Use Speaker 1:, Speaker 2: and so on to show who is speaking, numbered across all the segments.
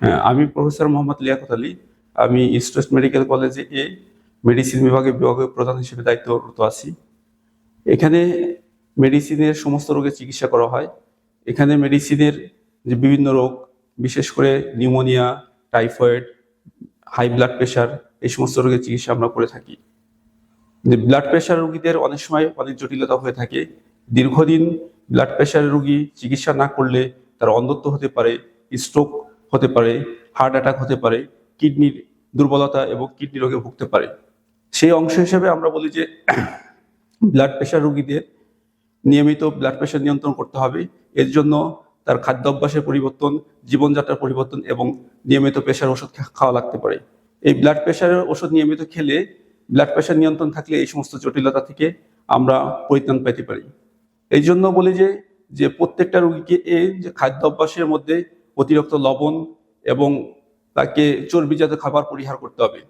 Speaker 1: হ্যাঁ আমি প্রফেসর মোহাম্মদ লিয়াকত আলী। আমি ইস্ট ওয়েস্ট মেডিকেল কলেজে এ মেডিসিন বিভাগে বিভাগীয় প্রধান হিসেবে দায়িত্বরত আছি। এখানে মেডিসিনের সমস্ত রোগের চিকিৎসা করা হয়। এখানে মেডিসিনের যে বিভিন্ন রোগ, বিশেষ করে pneumonia, typhoid, high blood pressure, এই সমস্ত রোগের চিকিৎসা আমরা করে থাকি। যে ব্লাড প্রেশার রোগীদের অনেক সময় অনেক জটিলতা হয়ে থাকে। দীর্ঘদিন ব্লাড প্রেশার রোগী চিকিৎসা না করলে তার অন্ধত্ব হতে পারে স্ট্রোক হতে পারে হার্ট অ্যাটাক হতে পারে কিডনির দুর্বলতা এবং কিডনি রোগে ভুগতে পারে। সেই অংশ হিসেবে আমরা বলি যে ব্লাড প্রেশার রোগীদের নিয়মিত ব্লাড প্রেশার নিয়ন্ত্রণ করতে হবে। এর জন্য তার খাদ্য অভ্যাসের পরিবর্তন, জীবনযাত্রার পরিবর্তন এবং নিয়মিত প্রেশার ওষুধ খাওয়া লাগতে পারে। এই ব্লাড প্রেশারের ওষুধ নিয়মিত খেলে ব্লাড প্রেশার নিয়ন্ত্রণ থাকলে এই সমস্ত জটিলতা থেকে আমরা পরিত্রাণ পেতে পারি। এই জন্য বলি যে যে প্রত্যেকটা রোগীকে এই যে খাদ্য অভ্যাসের মধ্যে অতিরিক্ত লবণ এবং তাকে চর্বিজাত খাবার পরিহার করতে হবে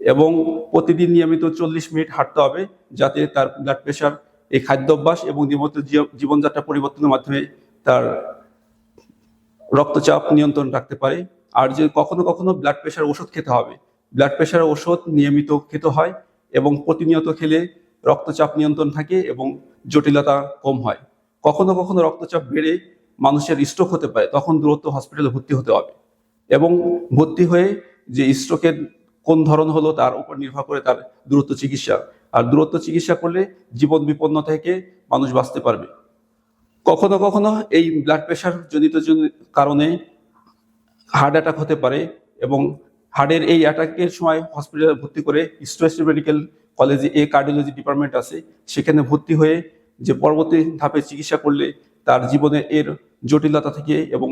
Speaker 1: এবং প্রতিদিন নিয়মিত চল্লিশ মিনিট হাঁটতে হবে যাতে তার ব্লাড প্রেশার এই খাদ্য অভ্যাস এবং নিয়মিত জীবনযাত্রা পরিবর্তনের মাধ্যমে তার রক্তচাপ নিয়ন্ত্রণ রাখতে পারে। আর যে কখনো কখনো ব্লাড প্রেশার ওষুধ খেতে হবে। ব্লাড প্রেশার ওষুধ নিয়মিত খেতে হয় এবং প্রতিনিয়ত খেলে রক্তচাপ নিয়ন্ত্রণ থাকে এবং জটিলতা কম হয়। কখনো কখনো রক্তচাপ বেড়ে মানুষের স্ট্রোক হতে পারে, তখন দূরত্ব হসপিটালে ভর্তি হতে হবে। এবং ভর্তি হয়ে যে স্ট্রোকের কোন ধরন হলো তার উপর নির্ভর করে তার দূরত্ব চিকিৎসা। আর দূরত্ব চিকিৎসা করলে জীবন বিপন্ন থেকে মানুষ বাঁচতে পারবে। কখনো কখনো এই ব্লাড প্রেশার জনিত কারণে হার্ট অ্যাটাক হতে পারে এবং হার্টের এই অ্যাটাকের সময় হসপিটালে ভর্তি করে ইস্ট মেডিকেল কলেজে এ কার্ডিওলজি ডিপার্টমেন্ট আছে, সেখানে ভর্তি হয়ে যে পরবর্তী ধাপে চিকিৎসা করলে তার জীবনে এর জটিলতা থেকে এবং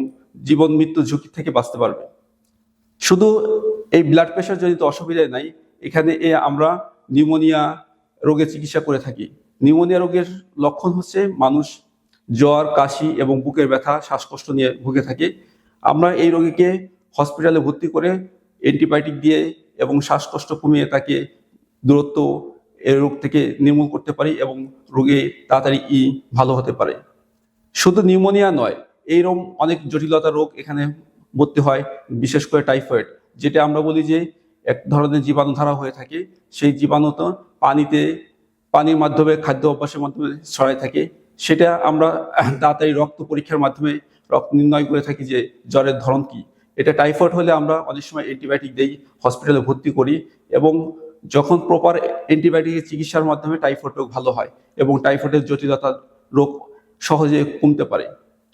Speaker 1: জীবন মৃত্যু ঝুঁকি থেকে বাঁচতে পারবে। শুধু এই ব্লাড প্রেশার জনিত অসুবিধায় নাই, এখানে এ আমরা নিউমোনিয়া রোগের চিকিৎসা করে থাকি। নিউমোনিয়া রোগের লক্ষণ হচ্ছে মানুষ জ্বর, কাশি এবং বুকের ব্যথা, শ্বাসকষ্ট নিয়ে ভুগে থাকে। আমরা এই রোগীকে হসপিটালে ভর্তি করে অ্যান্টিবায়োটিক দিয়ে এবং শ্বাসকষ্ট কমিয়ে তাকে দূরত্ব এই রোগ থেকে নির্মূল করতে পারি এবং রোগে তাড়াতাড়ি ই ভালো হতে পারে। শুধু নিউমোনিয়া নয়, এইরকম অনেক জটিলতা রোগ এখানে ভর্তি হয়, বিশেষ করে টাইফয়েড, যেটা আমরা বলি যে এক ধরনের জীবাণু ধারা হয়ে থাকে। সেই জীবাণু তো পানিতে, পানির মাধ্যমে, খাদ্য অভ্যাসের মাধ্যমে ছড়ায় থাকে। সেটা আমরা তাড়াতাড়ি রক্ত পরীক্ষার মাধ্যমে রক্ত নির্ণয় করে থাকি যে জ্বরের ধরন কি। এটা টাইফয়েড হলে আমরা অনেক সময় অ্যান্টিবায়োটিক দেই, হসপিটালে ভর্তি করি এবং যখন প্রপার অ্যান্টিবায়োটিকের চিকিৎসার মাধ্যমে টাইফয়েড রোগ ভালো হয় এবং টাইফয়েডের জটিলতা রোগ সহজে কমতে পারে।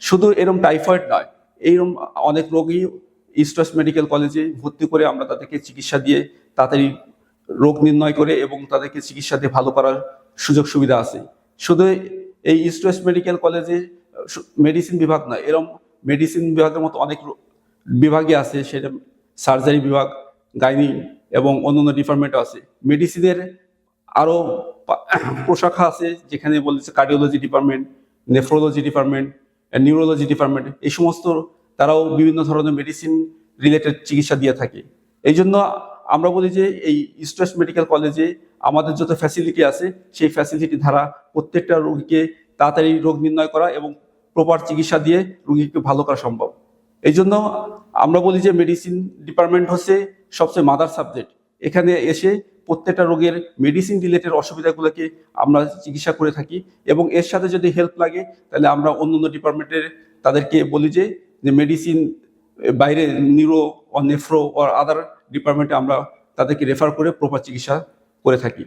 Speaker 1: শুধু এরম টাইফয়েড নয় এইরকম অনেক রোগী ইস্ট ওয়েস্ট মেডিকেল কলেজে ভর্তি করে আমরা তাদেরকে চিকিৎসা দিয়ে তাড়াতাড়ি রোগ নির্ণয় করে এবং তাদেরকে চিকিৎসা দিয়ে ভালো করার সুযোগ সুবিধা আছে। শুধু এই ইস্ট ওয়েস্ট মেডিকেল কলেজে মেডিসিন বিভাগ নয়, এরম মেডিসিন বিভাগের মতো অনেক বিভাগই আছে, সেটা সার্জারি বিভাগ গাইনি এবং অন্যান্য ডিপার্টমেন্টও আছে। মেডিসিনের আরও প্রশাখা আছে, যেখানে বলেছে cardiology department nephrology department neurology department এই সমস্ত তারাও বিভিন্ন ধরনের মেডিসিন রিলেটেড চিকিৎসা দিয়ে থাকে। এই জন্য আমরা বলি যে এই ইস্ট ওয়েস্ট মেডিকেল কলেজে আমাদের যত ফ্যাসিলিটি আছে, সেই ফ্যাসিলিটি দ্বারা প্রত্যেকটা রোগীকে তাড়াতাড়ি রোগ নির্ণয় করা এবং প্রপার চিকিৎসা দিয়ে রোগীকে ভালো করা সম্ভব। এই জন্য আমরা বলি যে মেডিসিন ডিপার্টমেন্ট হচ্ছে সবচেয়ে মাদার সাবজেক্ট এখানে এসে প্রত্যেকটা রোগের মেডিসিন রিলেটেড অসুবিধাগুলোকে আমরা চিকিৎসা করে থাকি এবং এর সাথে যদি হেল্প লাগে, তাহলে আমরা অন্য অন্য ডিপার্টমেন্টের তাদেরকে বলি যে মেডিসিন বাইরে neuro or nephro or other ডিপার্টমেন্টে আমরা তাদেরকে রেফার করে প্রপার চিকিৎসা করে থাকি।